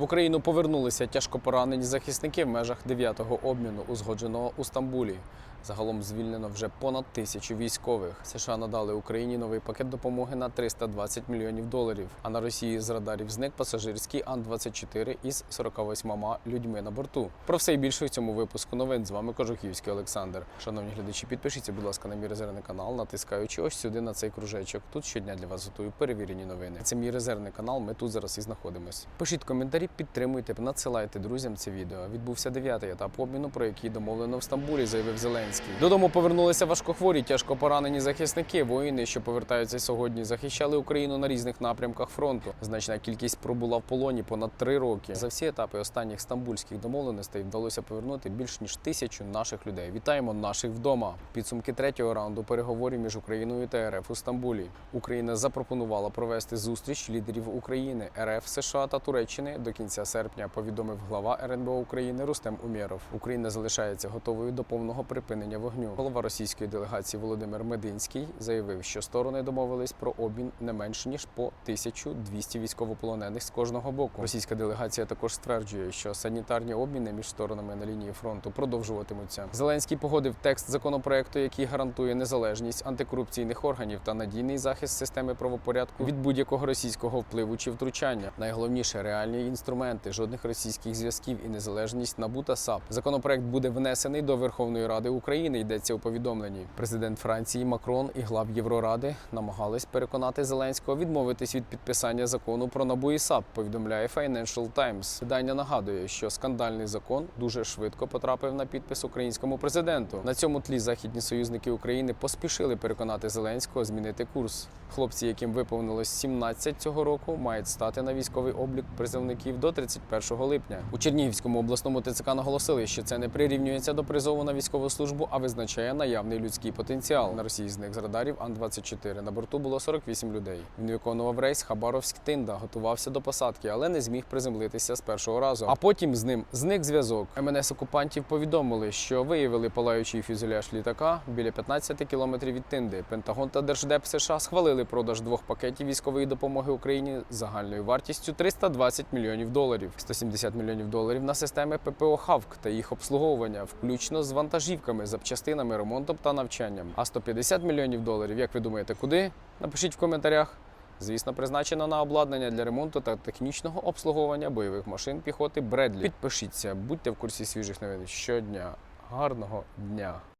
В Україну повернулися тяжко поранені захисники в межах 9-го обміну, узгодженого у Стамбулі. Загалом звільнено вже понад тисячу військових. США надали Україні новий пакет допомоги на 320 мільйонів доларів. А на Росії з радарів зник пасажирський Ан-24 із 48 людьми на борту. Про все і більше в цьому випуску новин. З вами Кожухівський Олександр. Шановні глядачі, підпишіться, будь ласка, на мій резервний канал, натискаючи ось сюди на цей кружечок. Тут щодня для вас готую перевірені новини. Це мій резервний канал. Ми тут зараз і знаходимось. Пишіть коментарі, підтримуйте, надсилайте друзям це відео. Відбувся дев'ятий етап обміну, про який домовлено в Стамбулі, заявив Зеленський. Додому повернулися важкохворі, тяжко поранені захисники. Воїни, що повертаються сьогодні, захищали Україну на різних напрямках фронту. Значна кількість пробула в полоні понад три роки. За всі етапи останніх стамбульських домовленостей вдалося повернути більш ніж тисячу наших людей. Вітаємо наших вдома. Підсумки третього раунду переговорів між Україною та РФ у Стамбулі. Україна запропонувала провести зустріч лідерів України, РФ, США та Туреччини до кінця серпня. Повідомив глава РНБО України Рустем Умєров. Україна залишається готовою до повного припинення вогню. Голова російської делегації Володимир Мединський заявив, що сторони домовились про обмін не менше ніж по 1200 військовополонених з кожного боку. Російська делегація також стверджує, що санітарні обміни між сторонами на лінії фронту продовжуватимуться. Зеленський погодив текст законопроекту, який гарантує незалежність антикорупційних органів та надійний захист системи правопорядку від будь-якого російського впливу чи втручання. Найголовніше реальні інструменти, жодних російських зв'язків і незалежність НАБУ та САП. Законопроект буде внесений до Верховної Ради України. Йдеться у повідомленні. Президент Франції Макрон і глав Євроради намагались переконати Зеленського відмовитись від підписання закону про НАБУ і САП. Повідомляє Financial Times. Видання нагадує, що скандальний закон дуже швидко потрапив на підпис українському президенту. На цьому тлі західні союзники України поспішили переконати Зеленського змінити курс. Хлопці, яким виповнилось 17 цього року, мають стати на військовий облік призовників до 31 липня. У Чернігівському обласному ТЦК наголосили, що це не прирівнюється до призову на військову службу, а визначає наявний людський потенціал. На Росії зник з радарів Ан-24. На борту було 48 людей. Він виконував рейс Хабаровськ-Тинда, готувався до посадки, але не зміг приземлитися з першого разу. А потім з ним зник зв'язок. МНС окупантів повідомили, що виявили палаючий фюзеляж літака біля 15 кілометрів від Тинди. Пентагон та Держдеп США схвалили продаж двох пакетів військової допомоги Україні загальною вартістю 320 мільйонів доларів, 170 мільйонів доларів на системи ППО Хавк та їх обслуговування, включно з вантажівками, запчастинами, ремонтом та навчанням. А 150 мільйонів доларів, як ви думаєте, куди? Напишіть в коментарях. Звісно, призначено на обладнання для ремонту та технічного обслуговування бойових машин піхоти Бредлі. Підпишіться, будьте в курсі свіжих новин щодня. Гарного дня!